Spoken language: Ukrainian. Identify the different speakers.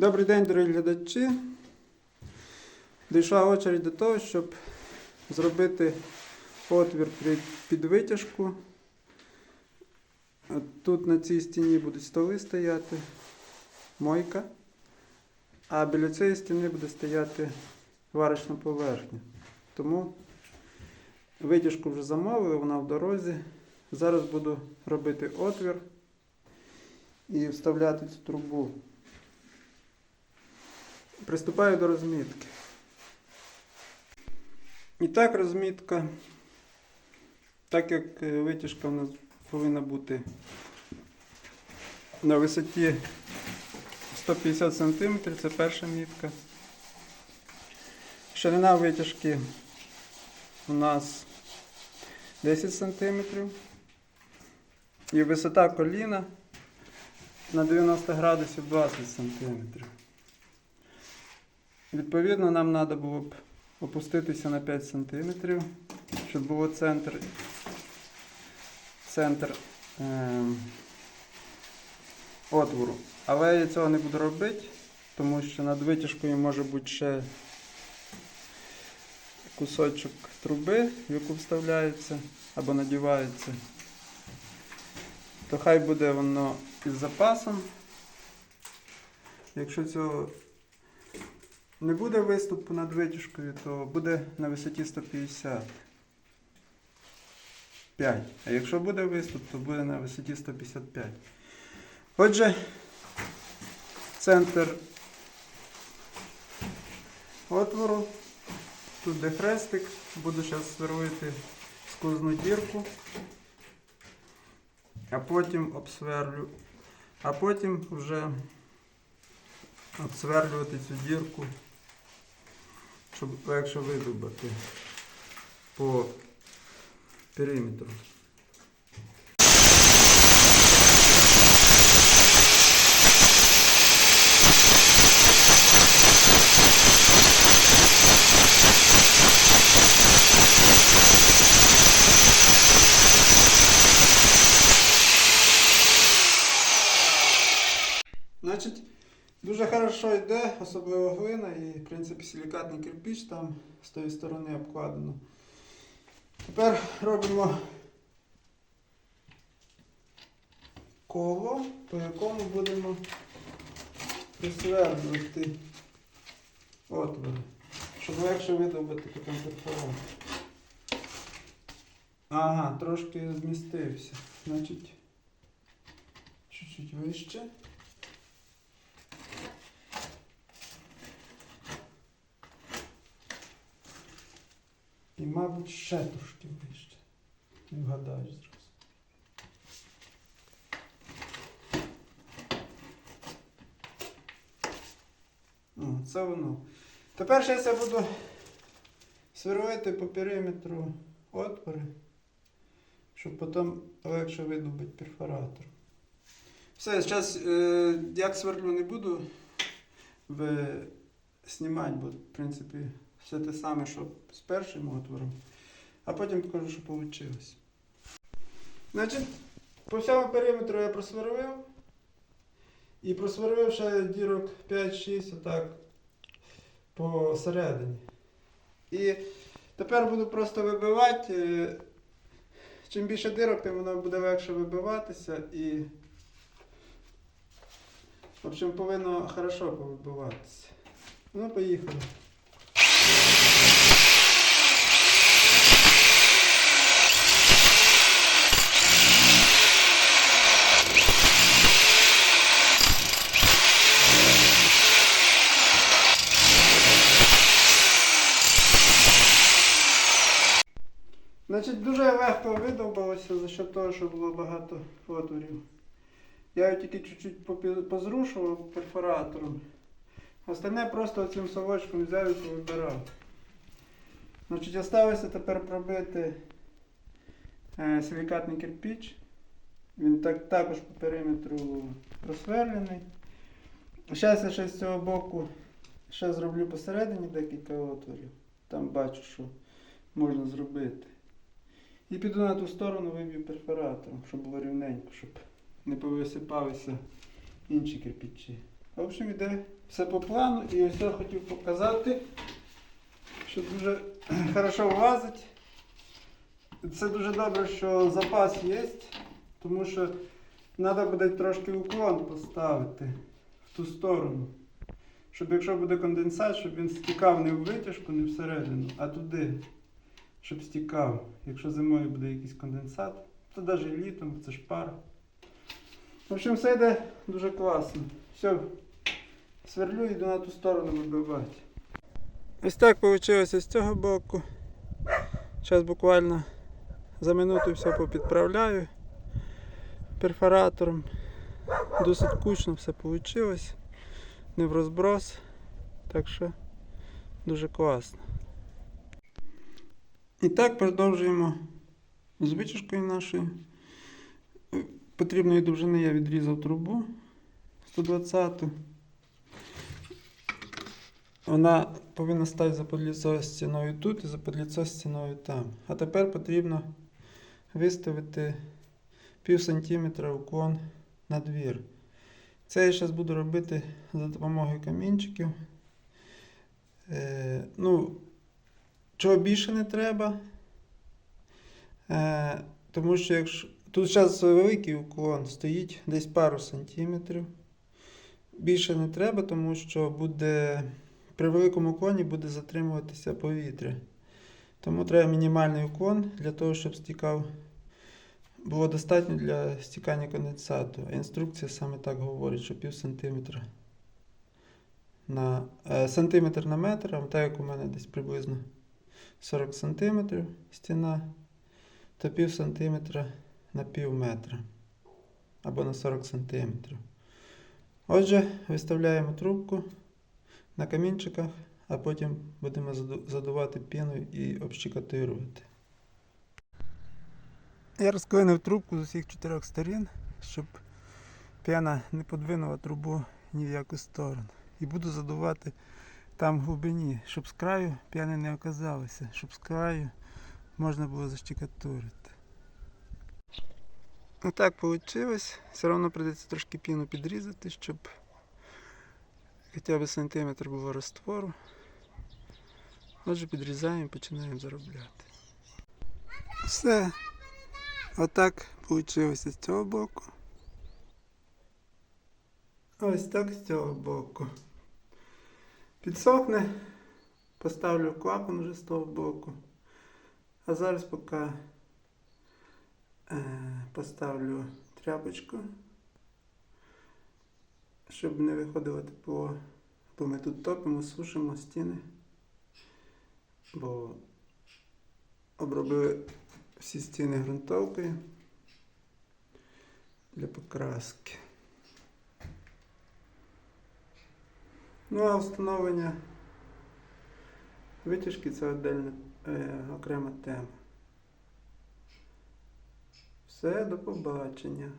Speaker 1: Добрий день, дорогі глядачі. Дійшла очередь до того, щоб зробити отвір під- витяжку. Тут на цій стіні будуть столи стояти, мойка, а біля цієї стіни буде стояти варочна поверхня. Тому витяжку вже замовили, вона в дорозі. Зараз буду робити отвір і вставляти цю трубу. Приступаю до розмітки. І так розмітка, так як е, витяжка у нас повинна бути на висоті 150 см, це перша мітка. Ширина витяжки у нас 10 см. І висота коліна на 90 градусів 20 см. Відповідно, нам треба було б опуститися на 5 см, щоб було центр, центр ем, отвору. Але я цього не буду робити, тому що над витяжкою може бути ще кусочок труби, в яку вставляється або надівається. То хай буде воно із запасом. Якщо цього не буде виступу над витяжкою, то буде на висоті 155. А якщо буде виступ, то буде на висоті 155. Отже, центр отвору. Тут де хрестик. Буду зараз сверлити сквозну дірку, а потім обсверлю, а потім вже обсверлювати цю дірку, щоб легше видобати по периметру. Значить, Дуже хорошо йде, особливо глина і, в принципі, силікатний кирпич там з тої сторони обкладено. Тепер робимо коло, по якому будемо присверлювати отвори, щоб легше видобути потім перфорат. Ага, трошки змістився. Значить, чуть-чуть вище. І, мабуть, ще трошки вище. Не вгадаєш зразу. О, це воно. Тепер зараз я буду сверлити по периметру отвори, щоб потім легше видобути перфоратор. Все, зараз е, як сверлю не буду ви знімати, бо в принципі все те саме, що з першим отвором, а потім покажу, що вийшло. Значить, по всьому периметру я просверлив. І просверлив ще дірок 5-6 отак посередині. І тепер буду просто вибивати. е, Чим більше дирок, тим воно буде легше вибиватися і. В общем, повинно хорошо повибиватися. Ну, поїхали. Значить, дуже легко видовбалося за що того, що було багато отворів. Я його тільки чуть-чуть позрушував перфоратором. Остальне просто цим совочком взяв і повибирав. Значить, залишилося тепер пробити е, силікатний кирпич. Він так, також по периметру просверлений. Зараз я ще з цього боку ще зроблю посередині декілька отворів. Там бачу, що можна зробити. І піду на ту сторону, виб'ю перфоратором, щоб було рівненько, щоб не повисипалися інші кирпичі. В общем, йде все по плану. І ось я хотів показати, що дуже хорошо влазить. Це дуже добре, що запас є, тому що треба буде трошки уклон поставити в ту сторону. Щоб якщо буде конденсат, щоб він стікав не в витяжку, не всередину, а туди. Щоб стікав. Якщо зимою буде якийсь конденсат, то навіть літом, це ж пар. В общем, все йде дуже класно. Все, сверлю, йду на ту сторону вибивати. Ось так вийшло з цього боку. Зараз буквально за минуту все попідправляю перфоратором. Досить кучно все вийшло. Не в розброс. Так що дуже класно. І так продовжуємо з витяжкою нашою. Потрібної довжини я відрізав трубу 120. Вона повинна стати за подліцо стіною тут і за подліцо стіною там. А тепер потрібно виставити пів сантиметра уклон на двір. Це я зараз буду робити за допомогою камінчиків. Е, ну, чого більше не треба. Е, тому що якщо тут зараз великий уклон стоїть десь пару сантиметрів. Більше не треба, тому що буде при великому уклоні буде затримуватися повітря. Тому треба мінімальний уклон для того, щоб стікав було достатньо для стікання конденсату. Інструкція саме так говорить, що пів сантиметра на е, сантиметр на метр, а так як у мене десь приблизно 40 сантиметрів стіна, то пів сантиметра на пів метра або на 40 сантиметрів. Отже, виставляємо трубку на камінчиках, а потім будемо задувати піною і общикатирувати. Я розклинив трубку з усіх чотирьох сторін, щоб п'яна не подвинула трубу ні в яку сторону. І буду задувати там в глибині, щоб з краю п'яни не оказалося, щоб з краю можна було защекатурити. Ну так вийшло. Все одно прийдеться трошки піну підрізати, щоб хоча б сантиметр було раствору. Отже, підрізаємо і починаємо заробляти. Все. Отак вийшло з цього боку. Ось так з цього боку. Підсохне, поставлю клапан вже з того боку. А зараз поки е, поставлю тряпочку, щоб не виходило тепло. Бо ми тут топимо, сушимо стіни. Бо обробили всі стіни ґрунтовкою для покраски. Ну а встановлення витяжки це отдельна е, окрема тема. Все, до побачення.